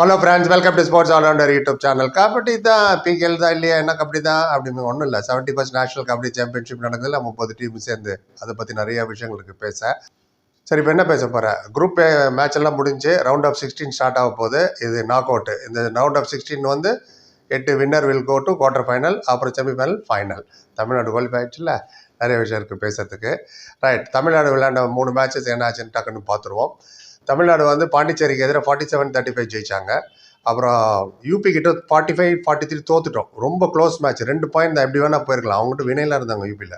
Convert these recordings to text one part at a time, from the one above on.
Hello friends welcome to sports allrounder YouTube channel kabaddi தான் PKL தான் இல்லையா? என்ன கபடி தான்? அப்படின்னு ஒன்றும் இல்லை. Seventy first national kabaddi championship நடந்ததில் முப்பது டீம் சேர்ந்து அதை பற்றி நிறைய விஷயங்கள் இருக்குது பேச. சரி இப்போ என்ன பேச போகிறேன் குரூப் மேட்ச் எல்லாம் முடிஞ்சு ரவுண்ட் ஆஃப் சிக்ஸ்டீன் ஸ்டார்ட் ஆக போகுது. இது நாக் அவுட்டு இந்த ரவுண்ட் ஆஃப் சிக்ஸ்டீன் வந்து எட்டு winner will go to quarter final அப்புறம் செமிஃபைனல் ஃபைனல் தமிழ்நாடு குவாலிஃபை ஆயிடுச்சுல? நிறைய விஷயம் இருக்குது பேசுறதுக்கு. ரைட் தமிழ்நாடு விளையாண்ட மூணு மேட்சஸ் என்ன ஆச்சுன்னு டக்குன்னு பார்த்துருவோம் தமிழ்நாடு வந்து பாண்டிச்சேரிக்கு எதிராக ஃபார்ட்டி செவன் தேர்ட்டி ஃபைவ் ஜெயிச்சாங்க. அப்புறம் யூபி கிட்ட ஃபார்ட்டி ஃபைவ் ஃபார்ட்டி த்ரீ தோத்துட்டோம். ரொம்ப க்ளோஸ் மேட்ச் ரெண்டு பாயிண்ட் தான் எப்படி வேணால் போயிருக்கலாம். அவங்ககிட்ட வினையில இருந்தாங்க யூபியில்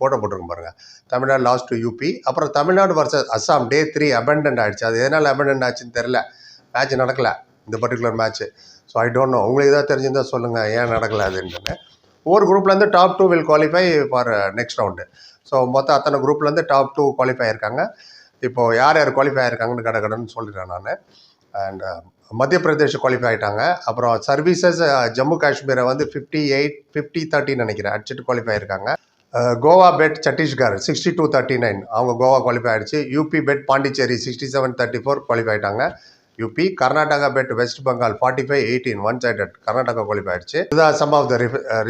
ஃபோட்டோ போட்டிருக்கும் பாருங்கள் தமிழ்நாடு லாஸ்ட் டு யூபி அப்புறம் Tamil Nadu versus Assam day three abandoned ஆகிடுச்சு அது எதனால் அபண்டன்ட் ஆச்சுன்னு தெரில மேட்ச் நடக்கல. இந்த particular match so I don't know உங்களுக்கு ஏதாவது தெரிஞ்சிருந்தால் சொல்லுங்கள் ஏன் நடக்கல அதுன்றது. ஒவ்வொரு குரூப்லேருந்து top two will qualify for next round so மொத்தம் அத்தனை குரூப்லேருந்து டாப் டூ குவாலிஃபை இருக்காங்க இப்போது யார் யார் குவாலிஃபை ஆயிருக்காங்கன்னு கடை கடன் சொல்லிடுறேன் நான். அண்ட் uh, மத்திய பிரதேஷ் குவாலிஃபை ஆகிட்டாங்க அப்புறம் சர்வீசஸ் uh, ஜம்மு காஷ்மீரை வந்து ஃபிஃப்டி எயிட் ஃபிஃப்டி தேர்ட்டின்னு நினைக்கிறேன். அடிச்சுட்டு குவாலிஃபை ஆயிருக்காங்க. Uh, Goa beat Chhattisgarh sixty two thirty nine அவங்க கோவா குவாலிஃபை ஆயிடுச்சு. UP beat Pondicherry sixty seven thirty four qualify ஆயிட்டாங்க UP Karnataka beat West Bengal forty five eighteen one sided Karnataka qualify ஆயிடுச்சு. இதுதான் sum of the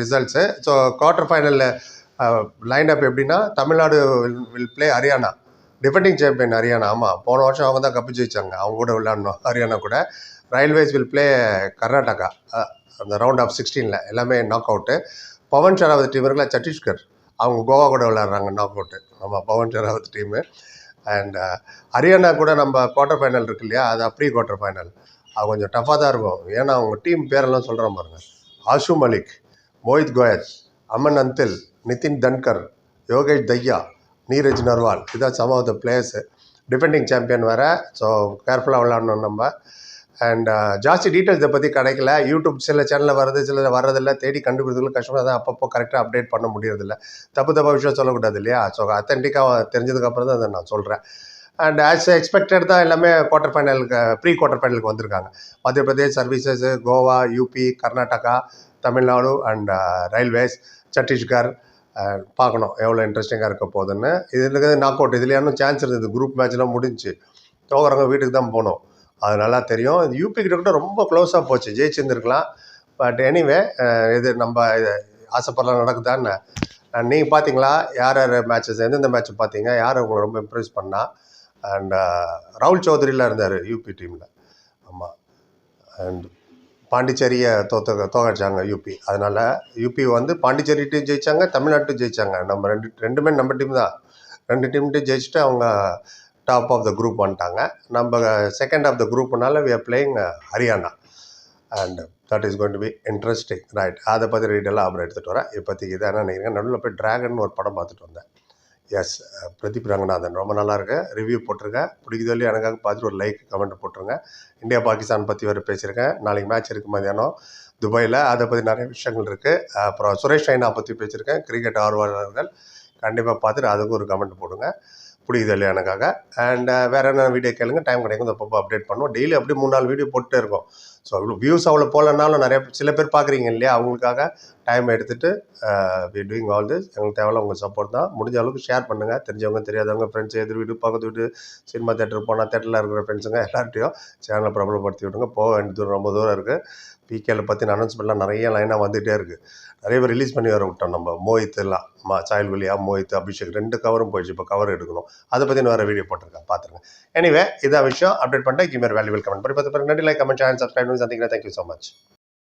results so quarter ஃபைனலில் line up எப்படின்னா Tamil Nadu will play Haryana defending champion Haryana. ஆமாம் போன வருஷம் அவங்க தான் cup ஜெயிச்சாங்க அவங்க கூட விளையாடணும். ஹரியானா கூட. ரயில்வேஸ் வில் ப்ளே கர்நாடகா அந்த ரவுண்ட் ஆஃப் சிக்ஸ்டீனில் எல்லாமே knock out Pawan Sehrawat team இருக்குல்ல சத்தீஸ்கர். அவங்க கோவா கூட விளையாடுறாங்க நாக் அவுட்டு ஆமாம் பவன் ஷராவத் டீமு அண்ட் ஹரியானா கூட நம்ம குவார்ட்டர் ஃபைனல் இருக்கு இல்லையா? அது ப்ரீ குவார்ட்டர் ஃபைனல் அது கொஞ்சம் டஃப்பாக தான் இருக்கும். ஏன்னா அவங்க டீம் பேரெல்லாம் சொல்கிற பாருங்க. ஆஷு மலிக் மோஹித் கோயல் அமன் அந்தில் நிதின் தன்கர் யோகேஷ் தையா நீரஜ் நர்வால். இதான் sum of the players defending champion வேறு. ஸோ கேர்ஃபுல்லாக விளாடணும் நம்ம. அண்ட் uh, ஜாஸ்தி டீட்டெயில்ஸ் இதை பற்றி கிடைக்கல. யூடியூப் சில சேனலில் வருது சில வர்றதில்ல. தேடி கண்டுபிடிக்கிறதுக்கு கஷ்டமாக தான் அப்பப்போ கரெக்டாக அப்டேட் பண்ண முடியறதில்ல. தப்பு தப்பாக விஷயம் சொல்லக்கூடாது இல்லையா? ஸோ அத்தன்டிக்காக தெரிஞ்சதுக்கப்புறம் தான் அதை நான் சொல்கிறேன் அண்ட் ஆஸ் எக்ஸ்பெக்டட் தான் எல்லாமே குவார்டர் ஃபைனலுக்கு ப்ரீ குவார்டர் ஃபைனலுக்கு வந்திருக்காங்க. Madhya Pradesh services Goa UP Karnataka Tamil Nadu and railways uh, Chhattisgarh பார்க்கணும். எவ்வளோ இன்ட்ரெஸ்டிங்காக இருக்க போகுதுன்னு. இதில் இருக்கிறது நாக் அவுட் இதுல இன்னும் சான்ஸ் இருந்தது குரூப் மேட்ச்லாம் முடிஞ்சு. தோக்குறவங்க வீட்டுக்கு தான் போகணும். அது நல்லா தெரியும். இது யூபி கிட்ட கூட ரொம்ப க்ளோஸாக போச்சு. ஜெயிச்சிருந்துருக்கலாம். பட் எனிவே இது நம்ம இது ஆசைப்படலாம் நடக்குதான்னு. நீங்கள் பார்த்தீங்களா யார் யார் மேட்சஸ் எந்தெந்த மேட்ச் பார்த்தீங்க யார் உங்களை ரொம்ப இம்ப்ரெஸ் பண்ணா? அண்ட் ராகுல் சௌத்ரிலாம் இருந்தார் யூபி டீமில் ஆமாம் அண்ட் பாண்டிச்சேரியை தோத்த தோகடிச்சாங்க யூபி அதனால் யூபி வந்து பாண்டிச்சேரிட்டையும் ஜெயிச்சாங்க தமிழ்நாட்டும் ஜெயிச்சாங்க. நம்ம ரெண்டு ரெண்டுமே நம்ம டீம் தான். ரெண்டு டீம்கிட்டையும் ஜெயிச்சுட்டு அவங்க டாப் ஆஃப் த குரூப் வந்துட்டாங்க. நம்ம second of the குரூப்னால we are playing Haryana and that is going to be interesting right அதை பற்றி ரீடெல்லாம் அப்புறம் எடுத்துகிட்டு வரேன் இப்போதைக்கு இதான் என்ன நினைக்கிறேன் நடுவில் போய் ட்ராகன் ஒரு படம் பார்த்துட்டு வந்தேன். எஸ் பிரதீப் ரங்கநாதன் ரொம்ப நல்லா இருக்கு ரிவ்யூ போட்டிருக்கேன் பிடிக்குதோ இல்லையோ எனக்காக பார்த்துட்டு ஒரு லைக் கமெண்ட் போட்டுருங்க. இந்தியா பாகிஸ்தான் பற்றி வேறு பேசியிருக்கேன். நாளைக்கு மேட்ச் இருக்கு மதியானம் துபாயில் அதை பற்றி நிறைய விஷயங்கள் இருக்குது அப்புறம் சுரேஷ் ரெய்னா பற்றி பேசியிருக்கேன். கிரிக்கெட் ஆர்வலர்கள். கண்டிப்பாக பார்த்துட்டு அதுக்கும் ஒரு கமெண்ட் போடுங்க. பிடிக்குது இல்லையா எனக்காக அண்ட் uh, வேறு என்ன வீடியோ கேளுங்க. டைம் கிடைக்கும். அப்பப்போ அப்டேட் பண்ணுவோம். டெய்லி அப்படியே மூணு நாள் வீடியோ போட்டுட்டே இருக்கும். ஸோ அவ்வளோ வியூஸ் அவ்வளோ போகலனாலும் நிறைய சில பேர் பார்க்குறீங்க இல்லையா? அவங்களுக்காக டைம் எடுத்துகிட்டு வி டூயிங் ஆல் திஸ் எங்களுக்கு தேவையில்ல உங்கள் சப்போர்ட் தான். முடிஞ்ச அளவுக்கு ஷேர் பண்ணுங்கள் தெரிஞ்சவங்க தெரியாதவங்க ஃப்ரெண்ட்ஸ் எதிர் வீடு பக்கத்து வீடு சினிமா தேட்டர் போனால் தேட்டரில் இருக்கிற ஃப்ரெண்ட்ஸுங்க எல்லார்ட்டையும் சேனலை பிரபலப்படுத்தி விடுங்க. போக வேண்டிய தூரம் ரொம்ப தூரம் இருக்குது பிகேல பற்றின அனௌன்ஸ்மெண்ட்லாம் நிறைய லைனாக வந்துகிட்டே இருக்குது நிறைய பேர் ரிலீஸ் பண்ணி வர விட்டோம் நம்ம. மோஹித் எல்லாம் மா சாயல் வழியா மோஹித் அபிஷேக் ரெண்டு கவரும் போயிடுச்சு. இப்போ கவர் எடுக்கணும். அதை பற்றி வேறு வீடியோ போட்டிருக்கேன். பார்த்துருங்க எனிவே இதான் விஷயம். அப்டேட் பண்ணிட்டு கிமேர் வேல்யூபிள் கமெண்ட் பண்ணி பார்த்து நன்றி. லைக் கமெண்ட் சேனல் சப்ஸ்கிரைப் பண்ணி சந்திக்கிறேன் தேங்க்யூ ஸோ மச்